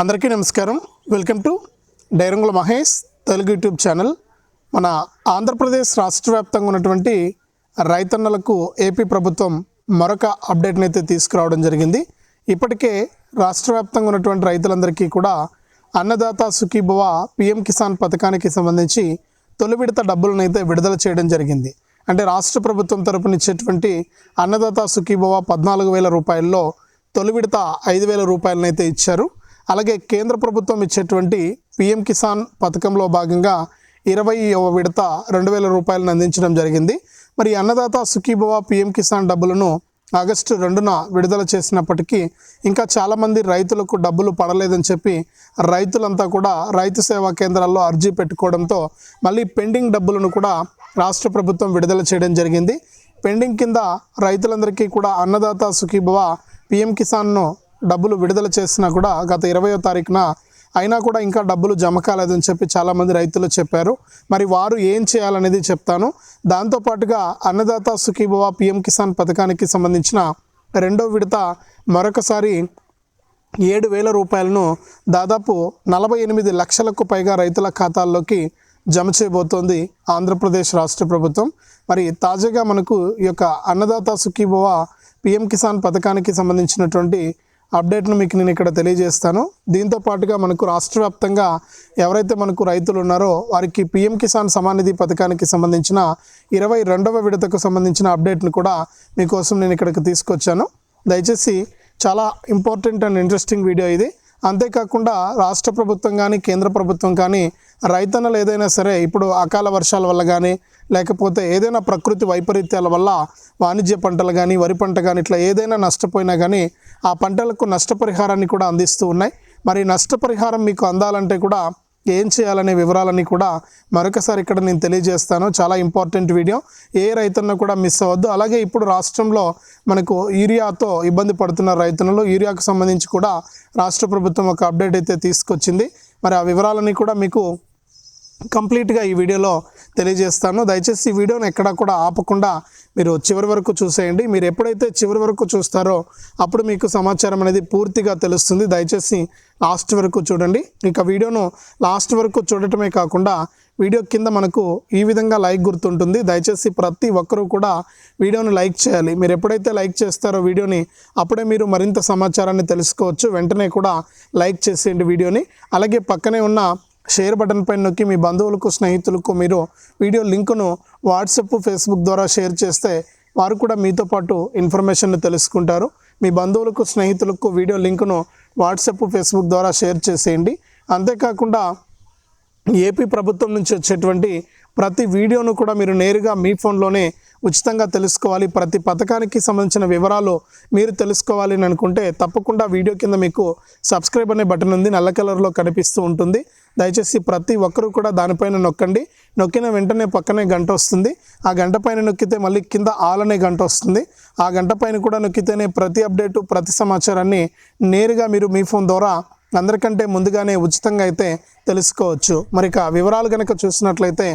అందరికీ నమస్కారం. Welcome to డైరంగుల మహేష్ తెలుగు యూట్యూబ్ ఛానల్. మన ఆంధ్రప్రదేశ్ రాష్ట్ర వ్యాప్తంగా ఉన్నటువంటి రైతన్నలకు ఏపీ ప్రభుత్వం మరొక అప్డేట్ని అయితే తీసుకురావడం జరిగింది. ఇప్పటికే రాష్ట్ర వ్యాప్తంగా ఉన్నటువంటి రైతులందరికీ కూడా అన్నదాత సుఖీభవ పిఎం కిసాన్ పథకానికి సంబంధించి తొలి విడత డబ్బులను అయితే విడుదల చేయడం జరిగింది. అంటే రాష్ట్ర ప్రభుత్వం తరపున ఇచ్చేటువంటి అన్నదాత సుఖీభవ పద్నాలుగు వేల రూపాయల్లో తొలి విడత ఐదు వేల రూపాయలనైతే ఇచ్చారు. అలాగే కేంద్ర ప్రభుత్వం ఇచ్చేటువంటి పిఎం కిసాన్ పథకంలో భాగంగా ఇరవై విడత రెండు వేల రూపాయలను అందించడం జరిగింది. మరి అన్నదాత సుఖీభవ పిఎం కిసాన్ డబ్బులను ఆగస్టు రెండున విడుదల చేసినప్పటికీ ఇంకా చాలామంది రైతులకు డబ్బులు పడలేదని చెప్పి రైతులంతా కూడా రైతు సేవా కేంద్రాల్లో అర్జీ పెట్టుకోవడంతో మళ్ళీ పెండింగ్ డబ్బులను కూడా రాష్ట్ర ప్రభుత్వం విడుదల చేయడం జరిగింది. పెండింగ్ కింద రైతులందరికీ కూడా అన్నదాత సుఖీభవ పిఎం కిసాన్ను డబ్బులు విడుదల చేసినా కూడా గత ఇరవయో తారీఖున అయినా కూడా ఇంకా డబ్బులు జమ కాలేదని చెప్పి చాలామంది రైతులు చెప్పారు. మరి వారు ఏం చేయాలనేది చెప్తాను. దాంతోపాటుగా అన్నదాత సుఖీభవ పిఎం కిసాన్ పథకానికి సంబంధించిన రెండో విడత మరొకసారి ఏడు వేల రూపాయలను దాదాపు నలభై ఎనిమిది లక్షలకు పైగా రైతుల ఖాతాల్లోకి జమ చేయబోతోంది ఆంధ్రప్రదేశ్ రాష్ట్ర ప్రభుత్వం. మరి తాజాగా మనకు ఈ యొక్క అన్నదాత సుఖీభవ పిఎం కిసాన్ పథకానికి సంబంధించినటువంటి అప్డేట్ను మీకు నేను ఇక్కడ తెలియజేస్తాను. దీంతో పాటుగా మనకు రాష్ట్ర వ్యాప్తంగా ఎవరైతే మనకు రైతులు ఉన్నారో వారికి పిఎం కిసాన్ సమానిధి పథకానికి సంబంధించిన ఇరవై రెండవ విడతకు సంబంధించిన అప్డేట్ను కూడా మీకోసం నేను ఇక్కడికి తీసుకొచ్చాను. దయచేసి చాలా ఇంపార్టెంట్ అండ్ ఇంట్రెస్టింగ్ వీడియో ఇది. అంతేకాకుండా రాష్ట్ర ప్రభుత్వం కానీ కేంద్ర ప్రభుత్వం కానీ రైతన్నలు ఏదైనా సరే ఇప్పుడు అకాల వర్షాల వల్ల కానీ లేకపోతే ఏదైనా ప్రకృతి వైపరీత్యాల వల్ల వాణిజ్య పంటలు కానీ వరి పంట కానీ ఇట్లా ఏదైనా నష్టపోయినా కానీ ఆ పంటలకు నష్టపరిహారాన్ని కూడా అందిస్తూ ఉన్నాయి. మరి నష్టపరిహారం మీకు అందాలంటే కూడా ఏం చేయాలనే వివరాలన్నీ కూడా మరొకసారి ఇక్కడ నేను తెలియజేస్తాను. చాలా ఇంపార్టెంట్ వీడియో. ఏ రైతన్న కూడా మిస్ అవ్వద్దు. అలాగే ఇప్పుడు రాష్ట్రంలో మనకు యూరియాతో ఇబ్బంది పడుతున్న రైతులలో యూరియాకు సంబంధించి కూడా రాష్ట్ర ప్రభుత్వం ఒక అప్డేట్ అయితే తీసుకొచ్చింది. మరి ఆ వివరాలన్నీ కూడా మీకు కంప్లీట్గా ఈ వీడియోలో తెలియజేస్తాను. దయచేసి ఈ వీడియోని ఎక్కడా కూడా ఆపకుండా మీరు చివరి వరకు చూసేయండి. మీరు ఎప్పుడైతే చివరి వరకు చూస్తారో అప్పుడు మీకు సమాచారం అనేది పూర్తిగా తెలుస్తుంది. దయచేసి లాస్ట్ వరకు చూడండి. ఇక వీడియోను లాస్ట్ వరకు చూడటమే కాకుండా వీడియో కింద మనకు ఈ విధంగా లైక్ గుర్తుంటుంది. దయచేసి ప్రతి ఒక్కరూ కూడా వీడియోని లైక్ చేయాలి. మీరు ఎప్పుడైతే లైక్ చేస్తారో వీడియోని అప్పుడే మీరు మరింత సమాచారాన్ని తెలుసుకోవచ్చు. వెంటనే కూడా లైక్ చేసేయండి వీడియోని. అలాగే పక్కనే ఉన్న షేర్ బటన్ పైన నొక్కి మీ బంధువులకు స్నేహితులకు మీరు వీడియో లింకును వాట్సప్ ఫేస్బుక్ ద్వారా షేర్ చేస్తే వారు కూడా మీతో పాటు ఇన్ఫర్మేషన్ తెలుసుకుంటారు. మీ బంధువులకు స్నేహితులకు వీడియో లింకును వాట్సాప్ ఫేస్బుక్ ద్వారా షేర్ చేసేయండి. అంతేకాకుండా ఏపీ ప్రభుత్వం నుంచి వచ్చేటువంటి ప్రతి వీడియోను కూడా మీరు నేరుగా మీ ఫోన్లోనే ఉచితంగా తెలుసుకోవాలి. ప్రతి పథకానికి సంబంధించిన వివరాలు మీరు తెలుసుకోవాలి అని అనుకుంటే తప్పకుండా వీడియో కింద మీకు సబ్స్క్రైబ్ అనే బటన్ ఉంది. నల్ల కలర్లో కనిపిస్తూ ఉంటుంది. దయచేసి ప్రతి ఒక్కరూ కూడా దానిపైన నొక్కండి. నొక్కిన వెంటనే పక్కనే గంట వస్తుంది. ఆ గంట పైన నొక్కితే మళ్ళీ కింద ఆల్ అనే గంట వస్తుంది. ఆ గంట పైన కూడా నొక్కితేనే ప్రతి అప్డేటు ప్రతి సమాచారాన్ని నేరుగా మీరు మీ ఫోన్ ద్వారా అందరికంటే ముందుగానే ఉచితంగా అయితే తెలుసుకోవచ్చు. మరి ఇక వివరాలు కనుక చూసినట్లయితే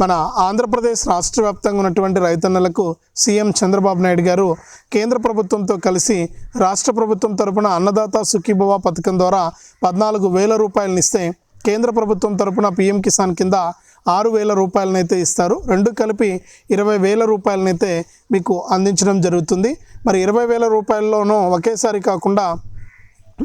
మన ఆంధ్రప్రదేశ్ రాష్ట్ర వ్యాప్తంగా ఉన్నటువంటి రైతన్నలకు సీఎం చంద్రబాబు నాయుడు గారు కేంద్ర ప్రభుత్వంతో కలిసి రాష్ట్ర ప్రభుత్వం తరపున అన్నదాత సుఖీభవ పథకం ద్వారా పద్నాలుగు వేల రూపాయలనిస్తే కేంద్ర ప్రభుత్వం తరపున పీఎం కిసాన్ కింద ఆరు వేల రూపాయలనైతే ఇస్తారు. రెండు కలిపి ఇరవై వేల రూపాయలనైతే మీకు అందించడం జరుగుతుంది. మరి ఇరవై వేల రూపాయల్లోనూ ఒకేసారి కాకుండా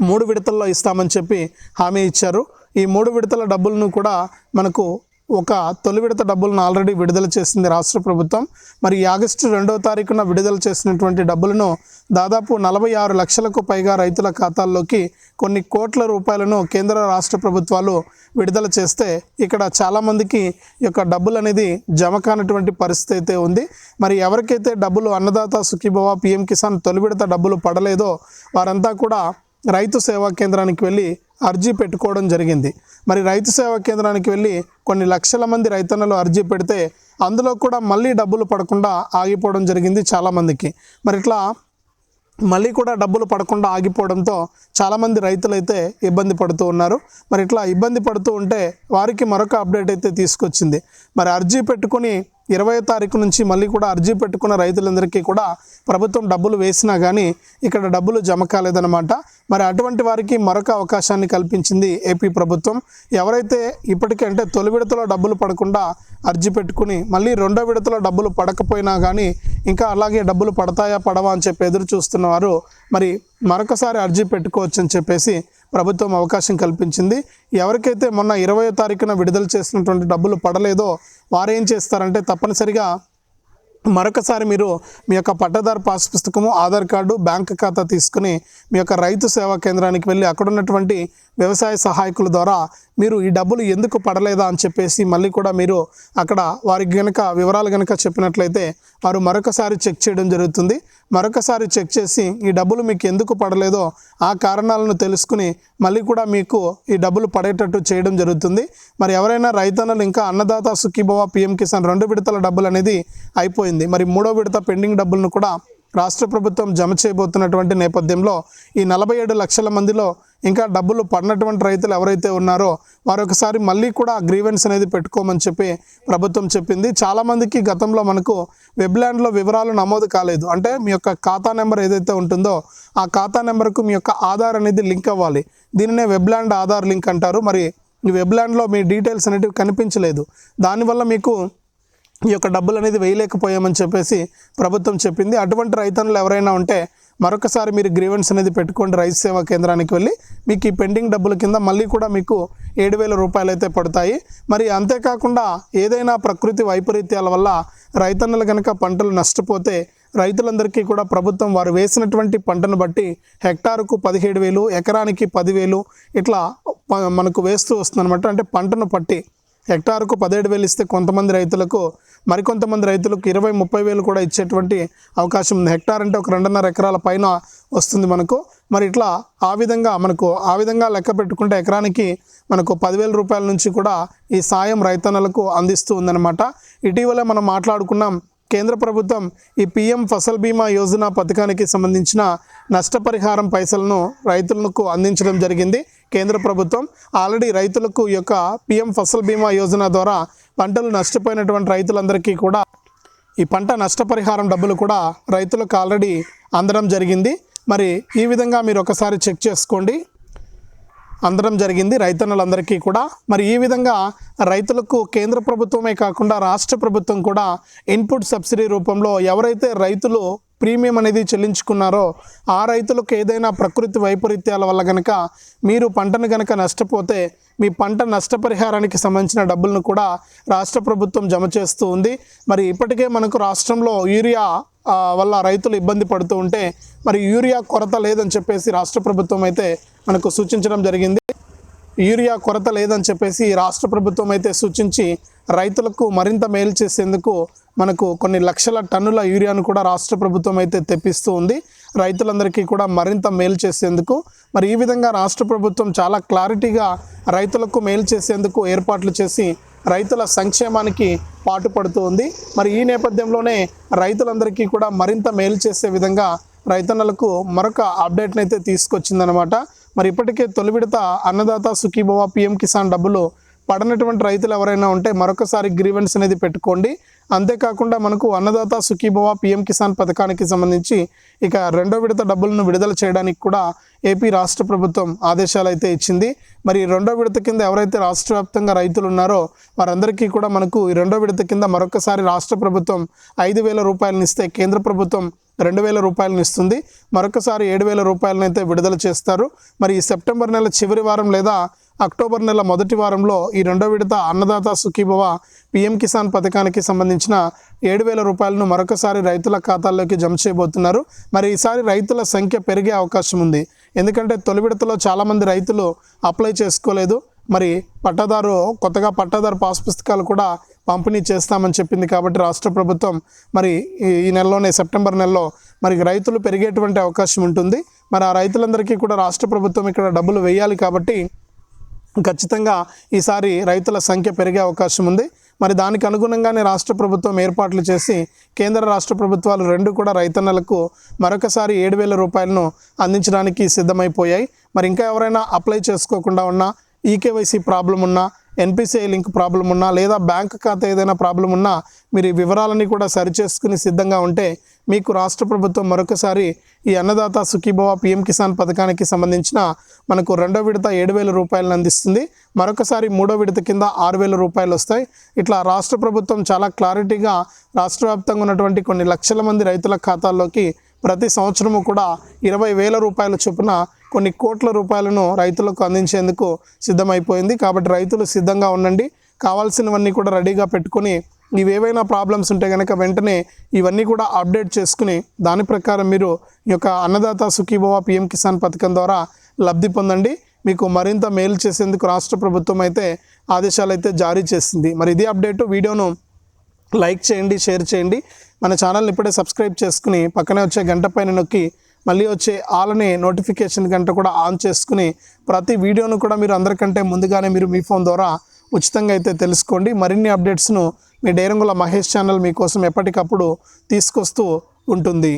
మూడు విడతల్లో ఇస్తామని చెప్పి హామీ ఇచ్చారు. ఈ మూడు విడతల డబ్బులను కూడా మనకు ఒక తొలి విడత డబ్బులను ఆల్రెడీ విడుదల చేసింది రాష్ట్ర ప్రభుత్వం. మరి ఆగస్టు రెండవ తారీఖున విడుదల చేసినటువంటి డబ్బులను దాదాపు నలభై ఆరు లక్షలకు పైగా రైతుల ఖాతాల్లోకి కొన్ని కోట్ల రూపాయలను కేంద్ర రాష్ట్ర ప్రభుత్వాలు విడుదల చేస్తే ఇక్కడ చాలామందికి ఈ యొక్క డబ్బులు అనేది జమ కానటువంటి పరిస్థితి అయితే ఉంది. మరి ఎవరికైతే డబ్బులు అన్నదాత సుఖీభవ పిఎం కిసాన్ తొలి విడత డబ్బులు పడలేదో వారంతా కూడా రైతు సేవా కేంద్రానికి వెళ్ళి అర్జీ పెట్టుకోవడం జరిగింది. మరి రైతు సేవా కేంద్రానికి వెళ్ళి కొన్ని లక్షల మంది రైతన్నలు అర్జీ పెడితే అందులో కూడా మళ్ళీ డబ్బులు పడకుండా ఆగిపోవడం జరిగింది చాలామందికి మరి ఇట్లా మళ్ళీ కూడా డబ్బులు పడకుండా ఆగిపోవడంతో చాలామంది రైతులైతే ఇబ్బంది పడుతూ ఉన్నారు. మరి ఇట్లా ఇబ్బంది పడుతూ ఉంటే వారికి మరొక అప్డేట్ అయితే తీసుకొచ్చింది. మరి అర్జీ పెట్టుకొని ఇరవై తారీఖు నుంచి మళ్ళీ కూడా అర్జీ పెట్టుకున్న రైతులందరికీ కూడా ప్రభుత్వం డబ్బులు వేసినా కానీ ఇక్కడ డబ్బులు జమ కాలేదన్నమాట. మరి అటువంటి వారికి మరొక అవకాశాన్ని కల్పించింది ఏపీ ప్రభుత్వం. ఎవరైతే ఇప్పటికే అంటే తొలి విడతలో డబ్బులు పడకుండా అర్జీ పెట్టుకుని మళ్ళీ రెండో విడతలో డబ్బులు పడకపోయినా కానీ ఇంకా అలాగే డబ్బులు పడతాయా పడవా అని చెప్పి ఎదురు చూస్తున్నవారు మరి మరొకసారి అర్జీ పెట్టుకోవచ్చు అని చెప్పేసి ప్రభుత్వం అవకాశం కల్పించింది. ఎవరికైతే మొన్న ఇరవై తారీఖున విడుదల చేసినటువంటి డబ్బులు పడలేదో వారు ఏం చేస్తారంటే తప్పనిసరిగా మరొకసారి మీరు మీ యొక్క పట్టదారు పాస్ పుస్తకము ఆధార్ కార్డు బ్యాంక్ ఖాతా తీసుకుని మీ యొక్క రైతు సేవా కేంద్రానికి వెళ్ళి అక్కడ ఉన్నటువంటి వ్యవసాయ సహాయకుల ద్వారా మీరు ఈ డబ్బులు ఎందుకు పడలేదా అని చెప్పేసి మళ్ళీ కూడా మీరు అక్కడ వారికి గనక వివరాలు గనక చెప్పినట్లయితే వారు మరొకసారి చెక్ చేయడం జరుగుతుంది. మరొకసారి చెక్ చేసి ఈ డబ్బులు మీకు ఎందుకు పడలేదో ఆ కారణాలను తెలుసుకుని మళ్ళీ కూడా మీకు ఈ డబ్బులు పడేటట్టు చేయడం జరుగుతుంది. మరి ఎవరైనా రైతన్నలు ఇంకా అన్నదాత సుఖీభవ పిఎం కిసాన్ రెండు విడతల డబ్బులు అనేది అయిపోయింది. మరి మూడో విడత పెండింగ్ డబ్బులను కూడా రాష్ట్ర ప్రభుత్వం జమ చేయబోతున్నటువంటి నేపథ్యంలో ఈ నలభై ఏడు లక్షల మందిలో ఇంకా డబ్బులు పడినటువంటి రైతులు ఎవరైతే ఉన్నారో వారు ఒకసారి మళ్ళీ కూడా గ్రీవెన్స్ అనేది పెట్టుకోమని చెప్పి ప్రభుత్వం చెప్పింది. చాలామందికి గతంలో మనకు వెబ్లాండ్లో వివరాలు నమోదు కాలేదు. అంటే మీ యొక్క ఖాతా నెంబర్ ఏదైతే ఉంటుందో ఆ ఖాతా నెంబర్కు మీ యొక్క ఆధార్ అనేది లింక్ అవ్వాలి. దీనినే వెబ్లాండ్ ఆధార్ లింక్ అంటారు. మరి ఈ వెబ్లాండ్లో మీ డీటెయిల్స్ అనేటివి కనిపించలేదు. దానివల్ల మీకు ఈ యొక్క డబ్బులు అనేది వేయలేకపోయామని చెప్పేసి ప్రభుత్వం చెప్పింది. అటువంటి రైతన్నులు ఎవరైనా ఉంటే మరొకసారి మీరు గ్రీవెన్స్ అనేది పెట్టుకోండి. రైతు సేవా కేంద్రానికి వెళ్ళి మీకు ఈ పెండింగ్ డబ్బుల కింద మళ్ళీ కూడా మీకు ఏడు వేల రూపాయలు అయితే పడతాయి. మరి అంతేకాకుండా ఏదైనా ప్రకృతి వైపరీత్యాల వల్ల రైతన్నులు కనుక పంటలు నష్టపోతే రైతులందరికీ కూడా ప్రభుత్వం వారు వేసినటువంటి పంటను బట్టి హెక్టారుకు పదిహేడు వేలు ఎకరానికి పదివేలు ఇట్లా మనకు వేస్తూ వస్తుందన్నమాట. అంటే పంటను పట్టి హెక్టార్కు పదిహేడు వేలు ఇస్తే కొంతమంది రైతులకు మరికొంతమంది రైతులకు ఇరవై ముప్పై వేలు కూడా ఇచ్చేటువంటి అవకాశం ఉంది. హెక్టార్ అంటే ఒక రెండున్నర ఎకరాల పైన వస్తుంది మనకు. మరి ఇట్లా ఆ విధంగా మనకు ఆ విధంగా లెక్క పెట్టుకుంటే ఎకరానికి మనకు పదివేల రూపాయల నుంచి కూడా ఈ సాయం రైతన్నలకు అందిస్తూ ఉందన్నమాట. ఇటీవల మనం మాట్లాడుకున్నాం కేంద్ర ప్రభుత్వం ఈ పిఎం ఫసల్ బీమా యోజన పథకానికి సంబంధించిన నష్టపరిహారం పైసలను రైతులకు అందించడం జరిగింది. కేంద్ర ప్రభుత్వం ఆల్రెడీ రైతులకు యొక్క పిఎం ఫసల్ బీమా యోజన ద్వారా పంటలు నష్టపోయినటువంటి రైతులందరికీ కూడా ఈ పంట నష్టపరిహారం డబ్బులు కూడా రైతులకు ఆల్రెడీ అందడం జరిగింది. మరి ఈ విధంగా మీరు ఒకసారి చెక్ చేసుకోండి. అందడం జరిగింది. రైతన్నులందరికీ కూడా. మరి ఈ విధంగా రైతులకు కేంద్ర ప్రభుత్వమే కాకుండా రాష్ట్ర ప్రభుత్వం కూడా ఇన్పుట్ సబ్సిడీ రూపంలో ఎవరైతే రైతులు ప్రీమియం అనేది చెల్లించుకున్నారో ఆ రైతులకు ఏదైనా ప్రకృతి వైపరీత్యాల వల్ల కనుక మీరు పంటను కనుక నష్టపోతే మీ పంట నష్టపరిహారానికి సంబంధించిన డబ్బులను కూడా రాష్ట్ర ప్రభుత్వం జమ చేస్తూ ఉంది. మరి ఇప్పటికే మనకు రాష్ట్రంలో యూరియా వల్ల రైతులు ఇబ్బంది పడుతూ ఉంటే మరి యూరియా కొరత లేదని చెప్పేసి రాష్ట్ర ప్రభుత్వం అయితే మనకు సూచించడం జరిగింది. యూరియా కొరత లేదని చెప్పేసి రాష్ట్ర ప్రభుత్వం అయితే సూచించి రైతులకు మరింత మేలు చేసేందుకు మనకు కొన్ని లక్షల టన్నుల యూరియాను కూడా రాష్ట్ర ప్రభుత్వం అయితే తెప్పిస్తూ ఉంది. రైతులందరికీ కూడా మరింత మేలు చేసేందుకు మరి ఈ విధంగా రాష్ట్ర ప్రభుత్వం చాలా క్లారిటీగా రైతులకు మేలు చేసేందుకు ఏర్పాట్లు చేసి రైతుల సంక్షేమానికి పాటుపడుతూ ఉంది మరి ఈ నేపథ్యంలోనే రైతులందరికీ కూడా మరింత మేలు చేసే విధంగా రైతన్నలకు మరొక అప్డేట్ని అయితే తీసుకొచ్చిందనమాట మరి ఇప్పటికే తొలి విడత అన్నదాత సుఖీభవ పిఎం కిసాన్ డబ్బులు పడనటువంటి రైతులు ఎవరైనా ఉంటే మరొకసారి గ్రీవెన్స్ అనేది పెట్టుకోండి. అంతేకాకుండా మనకు అన్నదాత సుఖీభవ పిఎం కిసాన్ పథకానికి సంబంధించి ఇక రెండో విడత డబ్బులను విడుదల చేయడానికి కూడా ఏపీ రాష్ట్ర ప్రభుత్వం ఆదేశాలు అయితే ఇచ్చింది. మరి రెండో విడత కింద ఎవరైతే రాష్ట్ర వ్యాప్తంగా రైతులు ఉన్నారో వారందరికీ కూడా మనకు ఈ రెండో విడత కింద మరొకసారి రాష్ట్ర ప్రభుత్వం ఐదు వేల రూపాయలను ఇస్తే కేంద్ర ప్రభుత్వం రెండు వేల రూపాయలను ఇస్తుంది. మరొకసారి ఏడు వేల రూపాయలను అయితే విడుదల చేస్తారు. మరి ఈ సెప్టెంబర్ నెల చివరి వారం లేదా అక్టోబర్ నెల మొదటి వారంలో ఈ రెండో విడత అన్నదాత సుఖీభవ పిఎం కిసాన్ పథకానికి సంబంధించిన ఏడు వేల రూపాయలను మరొకసారి రైతుల ఖాతాల్లోకి జమ చేయబోతున్నారు. మరి ఈసారి రైతుల సంఖ్య పెరిగే అవకాశం ఉంది. ఎందుకంటే తొలి విడతలో చాలామంది రైతులు అప్లై చేసుకోలేదు. మరి పట్టాదారు కొత్తగా పట్టాదారు పాస్ పుస్తకాలు కూడా పంపిణీ చేస్తామని చెప్పింది కాబట్టి రాష్ట్ర ప్రభుత్వం మరి ఈ- ఈ నెలలోనే సెప్టెంబర్ నెలలో మరి రైతులు పెరిగేటువంటి అవకాశం ఉంటుంది. మరి ఆ రైతులందరికీ కూడా రాష్ట్ర ప్రభుత్వం ఇక్కడ డబ్బులు వేయాలి కాబట్టి ఖచ్చితంగా ఈసారి రైతుల సంఖ్య పెరిగే అవకాశం ఉంది. మరి దానికి అనుగుణంగానే రాష్ట్ర ప్రభుత్వం ఏర్పాట్లు చేసి కేంద్ర రాష్ట్ర ప్రభుత్వాలు రెండు కూడా రైతన్నలకు మరొకసారి ఏడు వేల రూపాయలను అందించడానికి సిద్ధమైపోయాయి. మరి ఇంకా ఎవరైనా అప్లై చేసుకోకుండా ఉన్నా ఈకేవైసీ ప్రాబ్లం ఉన్నా ఎన్పిసిఐ లింక్ ప్రాబ్లం ఉన్నా లేదా బ్యాంక్ ఖాతా ఏదైనా ప్రాబ్లం ఉన్నా మీరు ఈ వివరాలన్నీ కూడా సరిచేసుకుని సిద్ధంగా ఉంటే మీకు రాష్ట్ర ప్రభుత్వం మరొకసారి ఈ అన్నదాత సుఖీభవ పిఎం కిసాన్ పథకానికి సంబంధించిన మనకు రెండో విడత ఏడు వేల రూపాయలను అందిస్తుంది. మరొకసారి మూడో విడత కింద ఆరు వేల రూపాయలు వస్తాయి. ఇట్లా రాష్ట్ర ప్రభుత్వం చాలా క్లారిటీగా రాష్ట్ర వ్యాప్తంగా ఉన్నటువంటి కొన్ని లక్షల మంది రైతుల ఖాతాల్లోకి ప్రతి సంవత్సరము కూడా ఇరవై వేల రూపాయల చొప్పున కొన్ని కోట్ల రూపాయలను రైతులకు అందించేందుకు సిద్ధమైపోయింది. కాబట్టి రైతులు సిద్ధంగా ఉండండి. కావాల్సినవన్నీ కూడా రెడీగా పెట్టుకొని ఇవేవైనా ప్రాబ్లమ్స్ ఉంటే కనుక వెంటనే ఇవన్నీ కూడా అప్డేట్ చేసుకుని దాని ప్రకారం మీరు ఈ యొక్క అన్నదాత సుఖీభవ పిఎం కిసాన్ పథకం ద్వారా లబ్ధి పొందండి. మీకు మరింత మేలు చేసేందుకు రాష్ట్ర ప్రభుత్వం అయితే ఆదేశాలు అయితే జారీ చేసింది. మరి ఇది అప్డేట్ వీడియోను లైక్ చేయండి షేర్ చేయండి. మన ఛానల్ని ఇప్పుడే సబ్స్క్రైబ్ చేసుకుని పక్కనే వచ్చే గంట పైన నొక్కి మళ్ళీ వచ్చే ఆలనే నోటిఫికేషన్ గంట కూడా ఆన్ చేసుకుని ప్రతి వీడియోను కూడా మీరు అందరికంటే ముందుగానే మీరు మీ ఫోన్ ద్వారా ఉచితంగా అయితే తెలుసుకోండి. మరిన్ని అప్డేట్స్ను మీ డైరంగుల మహేష్ ఛానల్ మీకోసం ఎప్పటికప్పుడు తీసుకొస్తూ ఉంటుంది.